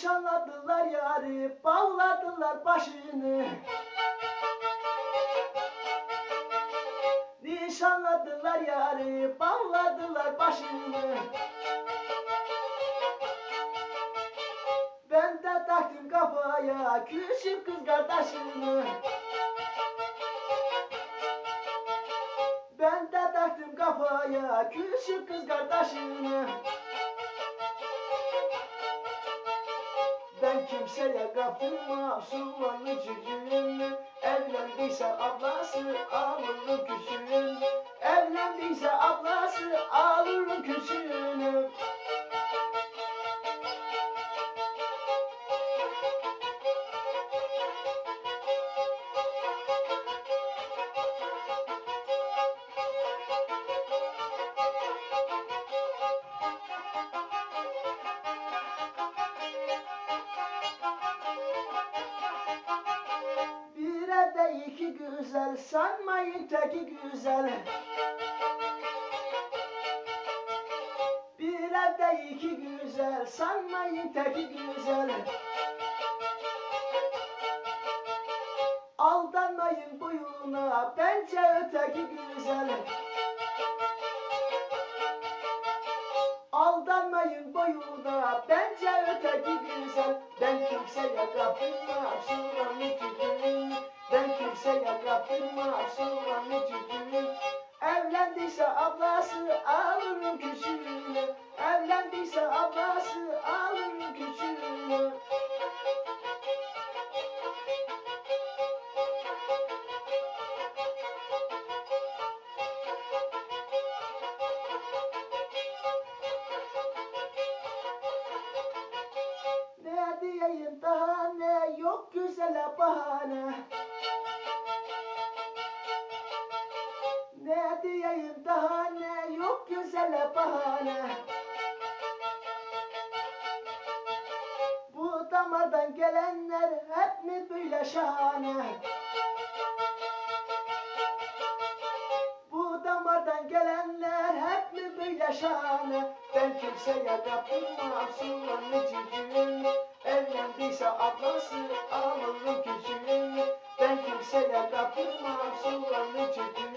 Nişanladılar yarı, bağladılar başını. Nişanladılar yarı, bağladılar başını. Ben de taktım kafaya küçük kız kardeşimi. Ben de taktım kafaya küçük kız kardeşimi. Ben kimseye kaptırmam sulanı cücüğüm Evlendiyse ablası alırım küçüğüm Evlendiyse ablası alırım küçüğünü iki güzel sanmayın teki güzel. Bir evde iki güzel sanmayın teki güzel. Aldanmayın buyuna bence öteki güzel. Aldanmayın boyuna bence öteki güzel. Ben kimseye kapılmam sulanı tükürüm Ben kimseye kapılmam sulanı tükürüm Evlendiyse ablası alırım küçüğünü Evlendiyse ablası alırım küçüğünü Ne diyeyim daha ne yok güzele bahane diyeyim daha ne? Yok güzele bahane. Bu damardan gelenler hep mi böyle şahane? Bu damardan gelenler hep mi böyle şahane? Ben kimseye kapılmam sulanı cücüğüm Evlendiyse ablası alırım küçüğüm Ben kimseye kapılmam sulanı cücüğüm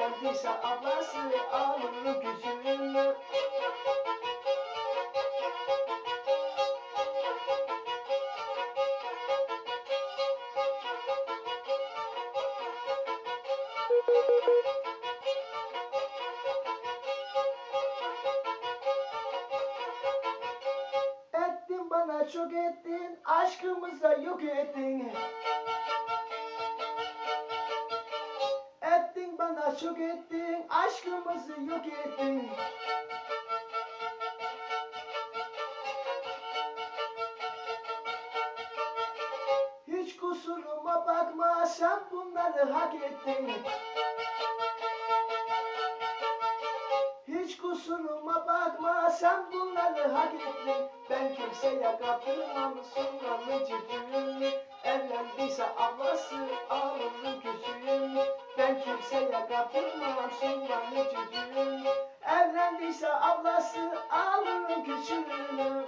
Evlendiyse ablası alırım küçüğüm Ettin bana çok ettin, aşkımıza yok ettin. Bana çok ettin, aşkımızı yok ettin. Hiç kusuruma bakma, sen bunları hak ettin. Hiç kusuruma bakma sen bunları hak ettin Ben kimseye kapılmam sunanı cücüğüm Evlendiyse ablası küçüğüm Ben kimseye kapılmam sunanı cücüğüm Evlendiyse ablası alırım küçüğüm